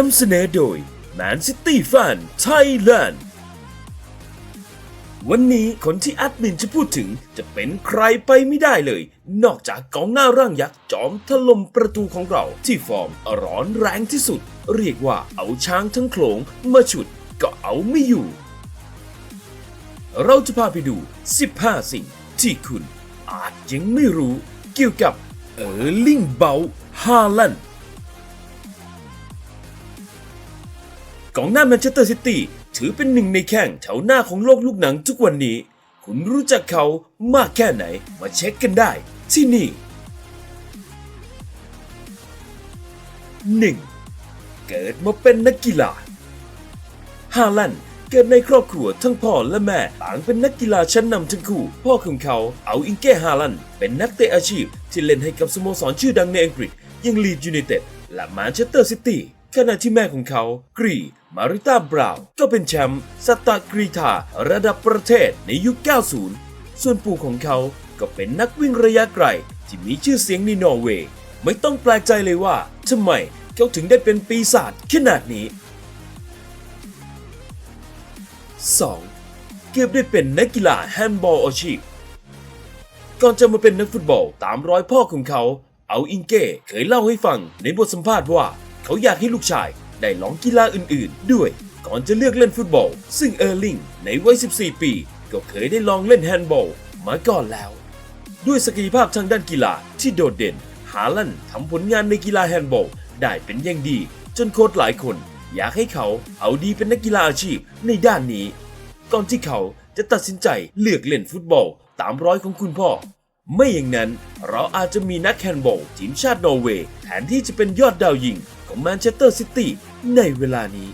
นำเสนอโดย Man City Fan Thailand วันนี้คนที่แอดมินจะพูดถึงจะเป็นใครไปไม่ได้เลย นอกจากกองหน้าร่างยักษ์จอมถล่มประตูของเราที่ฟอร์มร้อนแรงที่สุด เรียกว่าเอาช้างทั้งโขลงมาฉุดก็เอาไม่อยู่ เราจะพาไปดู 15 สิ่งที่คุณอาจยังไม่รู้เกี่ยวกับเออร์ลิงเบาฮาลันก องหน้าแมนเชสเตอร์ซิตี้ถือเป็นหนึ่งในแข้งแถวหน้าของโลกลูกหนังทุกวันนี้ คุณรู้จักเขามากแค่ไหนมาเช็คกันได้ที่นี่ 1. เกิดมาเป็นนักกีฬาฮาลันเกิดในครอบครัวทั้งพ่อและแม่ต่างเป็นนักกีฬาชั้นนำทั้งคู่ พ่อของเขาเอาอิงเก้ฮาลันเป็นนักเตะอาชีพที่เล่นให้กับสโมสรชื่อดังในอังกฤษอยังลีดยูไนเต็ดและแมนเชสเตอร์ซิตี้ ขณะที่แม่ของเขากรีมาริต้าบราวน์ก็เป็นแชมป์สตาร์กรีธาระดับประเทศในยุค 90 ส่วนปู่ของเขาก็เป็นนักวิ่งระยะไกลที่มีชื่อเสียงในนอร์เวย์ ไม่ต้องแปลกใจเลยว่าทำไมเขาถึงได้เป็นปีศาจขนาดนี้ 2. เกือบได้เป็นนักกีฬาแฮนด์บอลอาชีพ ก่อนจะมาเป็นนักฟุตบอลตามรอยพ่อของเขา เอาอิงเก้เคยเล่าให้ฟังในบทสัมภาษณ์ว่า เขาอยากให้ลูกชายได้ลองกีฬาอื่นๆ ด้วย ก่อนจะเลือกเล่นฟุตบอล ซึ่งเออร์ลิงในวัย 14 ปี ก็เคยได้ลองเล่นแฮนด์บอลมาก่อนแล้ว ด้วยศักยภาพทางด้านกีฬาที่โดดเด่น ฮาลันทำผลงานในกีฬาแฮนด์บอลได้เป็นอย่างดี จนโค้ชหลายคน อยากให้เขาเอาดีเป็นนักกีฬาอาชีพในด้านนี้ ก่อนที่เขาจะตัดสินใจเลือกเล่นฟุตบอลตามร้อยของคุณพ่อ ไม่อย่างนั้นเราอาจจะมีนักแฮนด์บอลทีมชาตินอร์เวย์แทนที่จะเป็นยอดดาวยิง ของแมนเชสเตอร์ซิตี้ในเวลานี้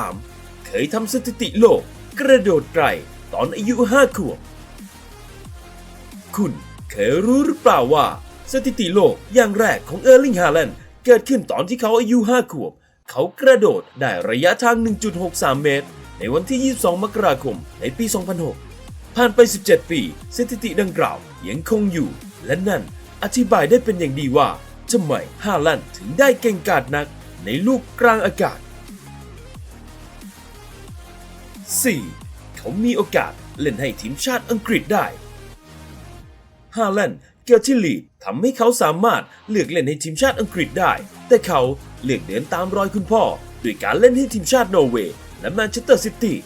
3. เคยทำสถิติโลก กระโดดไกลตอนอายุ 5 ขวบ คุณเคยรู้หรือเปล่าว่า สถิติโลกอย่างแรกของเออร์ลิงฮาแลนด์เกิดขึ้นตอนที่เขาอายุ 5 ขวบ เขากระโดดได้ระยะทาง 1.63 เมตร ในวันที่ 22 มกราคม ในปี 2006 ผ่านไป 17 ปี สถิติดังกล่าวยังคงอยู่ และนั่น อธิบายได้เป็นอย่างดีว่าทำไมฮาแลนถึงได้เก่งกาจนักในลูกกลางอากาศ 4. เขามีโอกาสเล่นให้ทีมชาติอังกฤษได้ฮาแลนเกิดที่ลีดทำให้เขาสามารถเลือกเล่นให้ทีมชาติอังกฤษได้ แต่เขาเลือกเดินตามรอยคุณพ่อด้วยการเล่นให้ทีมชาตินอร์เวย์และแมนเชสเตอร์ซิตี้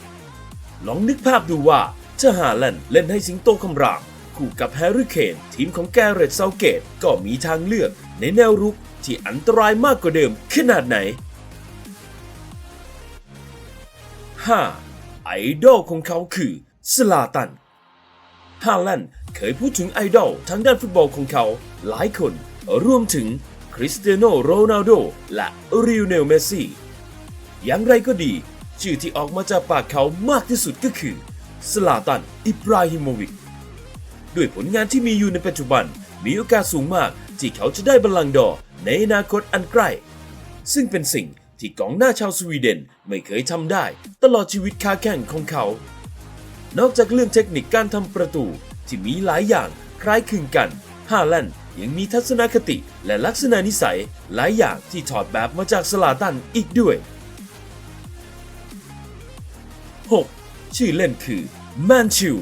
ลองนึกภาพดูว่าถ้าฮาแลนเล่นให้สิงโตคำราม คู่กับแฮร์รี่เคนทีมของแกเรตเซาเกตก็มีทางเลือกในแนวรุกที่อันตรายมากกว่าเดิมขนาดไหน 5. ไอดอลของเขาคือสลาตันฮาแลนเคยพูดถึงไอดอลทางด้านฟุตบอลของเขาหลายคน รวมถึงคริสเตียโนโรนัลโดและริวเนลเมสซี่อย่างไรก็ดี ชื่อที่ออกมาจากปากเขามากที่สุดก็คือสลาตัน อิบราฮิโมวิก ด้วยผลงานที่มีอยู่ในปัจจุบัน มีโอกาสสูงมากที่เขาจะได้บัลลังก์ดอในอนาคตอันใกล้ ซึ่งเป็นสิ่งที่กองหน้าชาวสวีเดนไม่เคยทำได้ ตลอดชีวิตค้าแข่งของเขา นอกจากเรื่องเทคนิคการทำประตูที่มีหลายอย่างคล้ายคลึงกันฮาแลนด์ยังมีทัศนคติและลักษณะนิสัยหลายอย่างที่ถอดแบบมาจากสลาตันอีกด้วย 6. ชื่อเล่นคือแมนชิว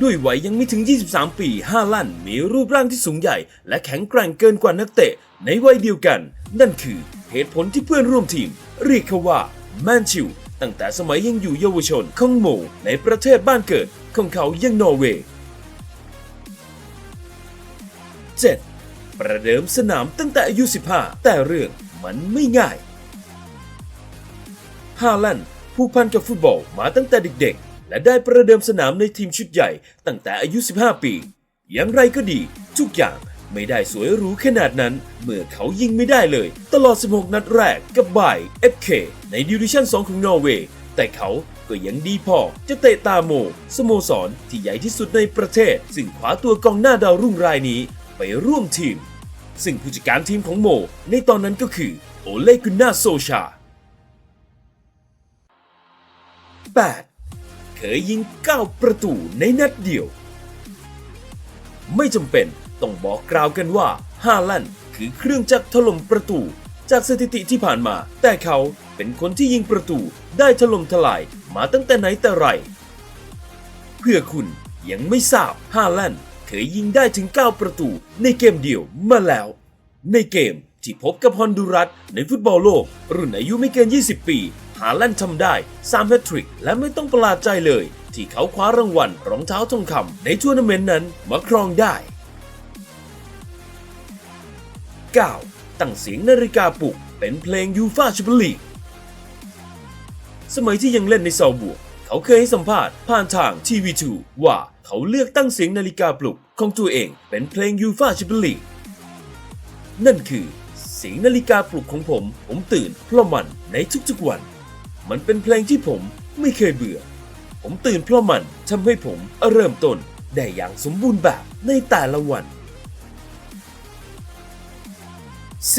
ด้วยวัยยังไม่ถึง 23 ปี ฮาลันมีรูปร่างที่สูงใหญ่ และแข็งแกร่งเกินกว่านักเตะ ในวัยเดียวกัน นั่นคือเหตุผลที่เพื่อนร่วมทีม เรียกเขาว่าแมนชิวตั้งแต่สมัยยังอยู่เยาวชนของโมในประเทศบ้านเกิดของเขายังนอร์เวย์ 7. ประเดิมสนามตั้งแต่อายุ 15 แต่เรื่องมันไม่ง่ายฮาแลนผูกพันกับฟุตบอลมาตั้งแต่เด็กๆ และได้ประเดิมสนามในทีมชุดใหญ่ตั้งแต่อายุ 15 ปี อย่างไรก็ดี ทุกอย่างไม่ได้สวยหรูขนาดนั้น เมื่อเขายิงไม่ได้เลย ตลอด 16 นัดแรกกับไบเอฟเคในดิวิชั่น 2 ของนอร์เวย์แต่เขาก็ยังดีพอจะเตะตาโม สโมสรที่ใหญ่ที่สุดในประเทศ ซึ่งคว้าตัวกองหน้าดาวรุ่งรายนี้ไปร่วมทีม ซึ่งผู้จัดการทีมของโม ในตอนนั้นก็คือโอเลกุนนาโซชา 8. เคยยิง 9 ประตูในนัดเดียว ไม่จำเป็นต้องบอกกล่าวกันว่าฮาแลนคือเครื่องจักรถล่มประตู จากสถิติที่ผ่านมา แต่เขาเป็นคนที่ยิงประตูได้ถล่มทลายมาตั้งแต่ไหนแต่ไร เพื่อคุณยังไม่ทราบฮาแลนเคยยิงได้ถึง 9 ประตูในเกมเดียวมาแล้ว ในเกมที่พบกับฮอนดูรัสในฟุตบอลโลก รุ่นอายุไม่เกิน 20 ปี ฮาแลนด์ทำได้3แฮตทริกและไม่ต้องประหลาดใจเลย ที่เขาคว้ารางวัลรองเท้าทองคำในทัวร์นาเมนต์นั้นมาครองได้ 9. ตั้งเสียงนาฬิกาปลุกเป็นเพลงยูฟาชมเปี้ยนลีกสมัยที่ยังเล่นในเซาบวกเขาเคยให้สัมภาษณ์ผ่านทางทีวีทูว่าเขาเลือกตั้งเสียงนาฬิกาปลุกของตัวเองเป็นเพลงยูฟาชมเปี้ยนลีกนั่นคือเสียงนาฬิกาปลุกของผม ผมตื่นเพราะมันในทุกๆวัน มันเป็นเพลงที่ผมไม่เคยเบื่อ ผมตื่นเพราะมันทำให้ผมเริ่มต้นได้อย่างสมบูรณ์แบบในแต่ละวัน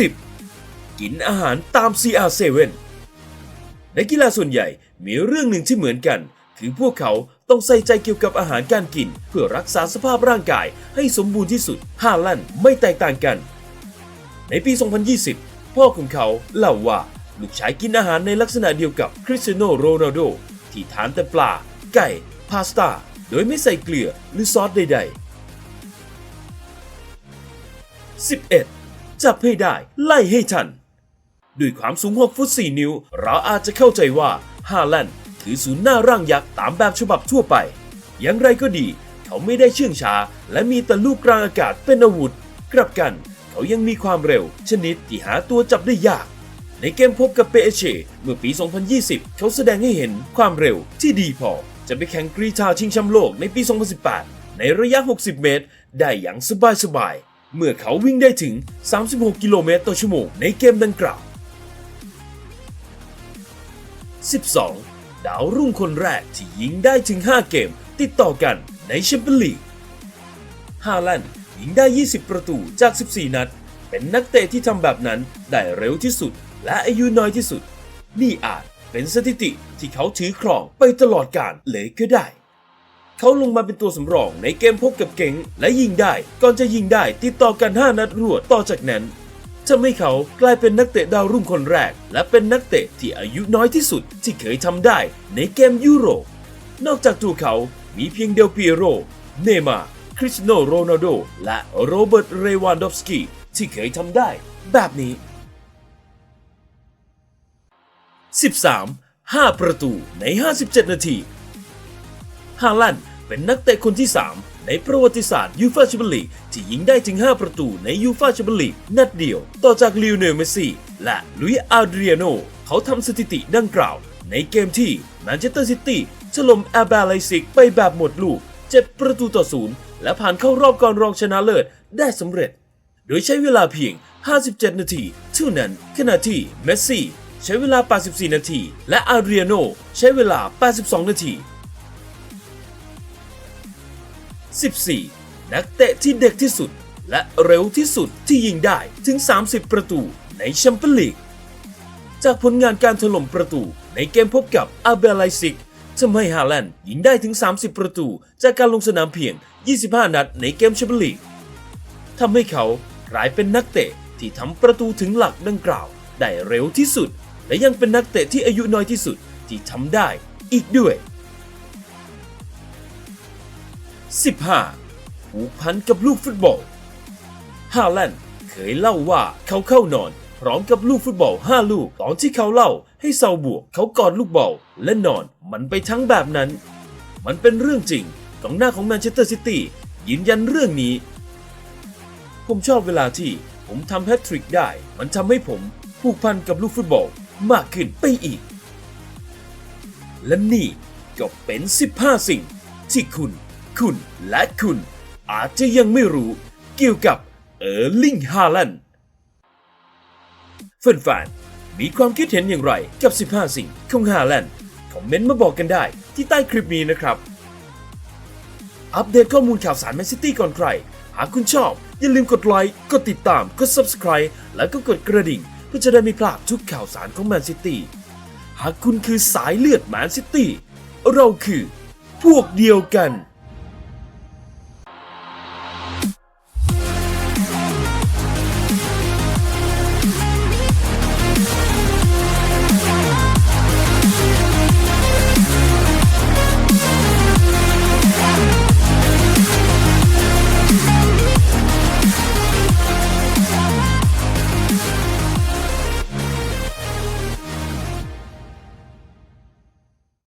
10. กินอาหารตาม CR7 ในกีฬาส่วนใหญ่มีเรื่องหนึ่งที่เหมือนกัน คือพวกเขาต้องใส่ใจเกี่ยวกับอาหารการกิน เพื่อรักษาสภาพร่างกายให้สมบูรณ์ที่สุดฮาลันไม่แตกต่างกัน ในปี 2020 พ่อของเขาเล่าว่า ลูกชายกินอาหารในลักษณะเดียวกับคริสเตียโนโรนัลโดที่ทานแต่ปลา ไก่ พาสต้า โดยไม่ใส่เกลือหรือซอสใด ๆ 11. จับให้ได้ไล่ให้ทัน ด้วยความสูง 6 ฟุต 4 นิ้ว เราอาจจะเข้าใจว่าฮาแลนด์คือศูนย์หน้าร่างยักษ์ตามแบบฉบับทั่วไป อย่างไรก็ดี เขาไม่ได้เชื่องช้า และมีแต่ลูกกลางอากาศเป็นอาวุธ กลับกัน เขายังมีความเร็ว ชนิดที่หาตัวจับได้ยาก ในเกมพบกับเปเชเมื่อปี 2020 เขาแสดงให้เห็นความเร็วที่ดีพอ จะไปแข่งกรีฑาชิงแชมป์โลกในปี 2018 ในระยะ 60 เมตร ได้อย่างสบายๆ เมื่อเขาวิ่งได้ถึง 36 กิโลเมตรต่อชั่วโมงในเกมดังกล่าว 12. ดาวรุ่งคนแรกที่ยิงได้ถึง 5 เกม ติดต่อกันในแชมเปี้ยนลีกฮาแลนด์ยิงได้ 20 ประตูจาก 14 นัด เป็นนักเตะที่ทำแบบนั้นได้เร็วที่สุด และอายุน้อยที่สุด นี่อาจเป็นสถิติที่เขาถือครองไปตลอดกาลเลยก็ได้ เขาลงมาเป็นตัวสำรองในเกมพบกับเก่งและยิงได้ก่อนจะยิงได้ติดต่อกัน 5 นัดรวดต่อจากนั้นทำให้เขากลายเป็นนักเตะดาวรุ่งคนแรก และเป็นนักเตะที่อายุน้อยที่สุดที่เคยทำได้ในเกมยุโรป นอกจากตัวเขามีเพียงเดลปีโร เนมา คริสโนโรนัลโด และโรเบิร์ต เรวานดอฟสกี้ที่เคยทำได้ แบบนี้ 13. 5 ประตูใน 57 นาทีฮาลันด์เป็นนักเตะคนที่ 3 ในประวัติศาสตร์ยูฟาแชมเปี้ยนลีกที่ยิงได้ถึง 5 ประตูในยูฟาแชมเปี้ยนลีกนัดเดียว ต่อจากลิโอเนลเมสซี่และลุยอาเดรียโน เขาทำสถิติดังกล่าว ในเกมที่แมนเชสเตอร์ซิตี้ถล่มแอร์บร์ไลซิกไปแบบหมดลูก 7 ประตูต่อศูนย์และผ่านเข้ารอบก่อนรองชนะเลิศได้สำเร็จ โดยใช้เวลาเพียง 57 นาทีเท่านั้นขณะที่เมสซี่ ใช้เวลา 84 นาที และอาเรียโนใช้เวลา 82 นาที 14. นักเตะที่เด็กที่สุด และเร็วที่สุดที่ยิงได้ถึง 30 ประตูในแชมเปี้ยนลีก จากผลงานการถล่มประตูในเกมพบกับอาเบลไลซิกทำให้ฮาแลนด์ยิงได้ถึง 30 ประตู จากการลงสนามเพียง 25 นัดในเกมแชมเปี้ยนลีกทำให้เขากลายเป็นนักเตะที่ทำประตูถึงหลักดังกล่าว ได้เร็วที่สุด และยังเป็นนักเตะที่อายุน้อยที่สุดที่ทำได้อีกด้วย 15. ผูกพันกับลูกฟุตบอลฮาแลนด์เคยเล่าว่าเขาเข้านอน พร้อมกับลูกฟุตบอล 5 ลูก ตอนที่เขาเล่าให้เซาบวกเขากอดลูกบอลและนอนมันไปทั้งแบบนั้น มันเป็นเรื่องจริงกองหน้าของแมนเชสเตอร์ซิตี้ยืนยันเรื่องนี้ ผมชอบเวลาที่ผมทำแฮตทริกได้ มันทำให้ผมผูกพันกับลูกฟุตบอล มากขึ้นไปอีก และนี่ก็เป็น 15 สิ่ง ที่คุณ คุณและคุณ อาจจะยังไม่รู้เกี่ยวกับเออร์ลิงฮาแลนด์แฟนๆมีความคิดเห็นอย่างไรกับ 15 สิ่งของฮาแลนด์คอมเมนต์มาบอกกันได้ที่ใต้คลิปนี้นะครับ อัปเดตข้อมูลข่าวสารแมนซิตี้ก่อนใคร หากคุณชอบ อย่าลืมกดไลค์ กดติดตาม กด Subscribe แล้วก็กดกระดิ่ง พื่อจะได้ไม่พลาดทุกข่าวสารของแมนซิตี้ หากคุณคือสายเลือดแมนซิตี้ เราคือพวกเดียวกัน